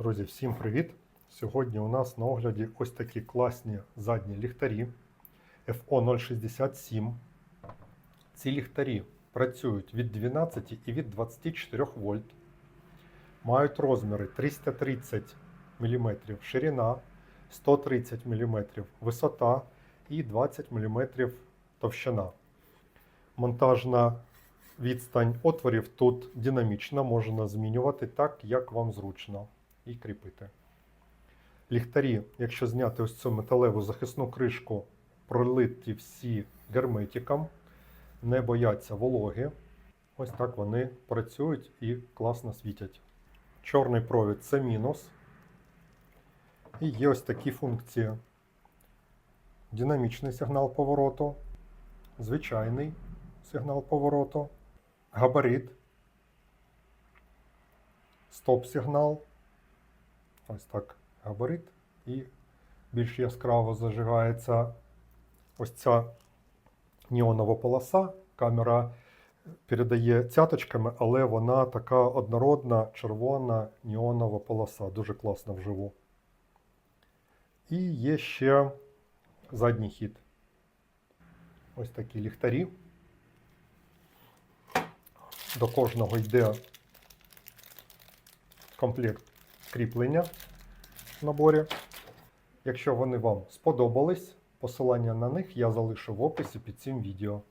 Друзі, всім привіт! Сьогодні у нас на огляді ось такі класні задні ліхтарі FO067. Ці ліхтарі працюють від 12 і від 24 вольт. Мають розміри 330 мм ширина, 130 мм висота і 20 мм товщина. Монтажна відстань отворів тут динамічна, можна змінювати так, як вам зручно, і кріпити. Ліхтарі, якщо зняти ось цю металеву захисну кришку, пролиті всі герметиком, не бояться вологи. Ось так вони працюють і класно світять. Чорний провід це мінус. І є ось такі функції: динамічний сигнал повороту, звичайний сигнал повороту, габарит, стоп-сигнал. Ось так габарит. І більш яскраво зажигається ось ця неонова полоса. Камера передає цяточками, але вона така однородна, червона неонова полоса. Дуже класно вживу. І є ще задній хід. Ось такі ліхтарі. До кожного йде комплект кріплення в наборі. Якщо вони вам сподобались, посилання на них я залишу в описі під цим відео.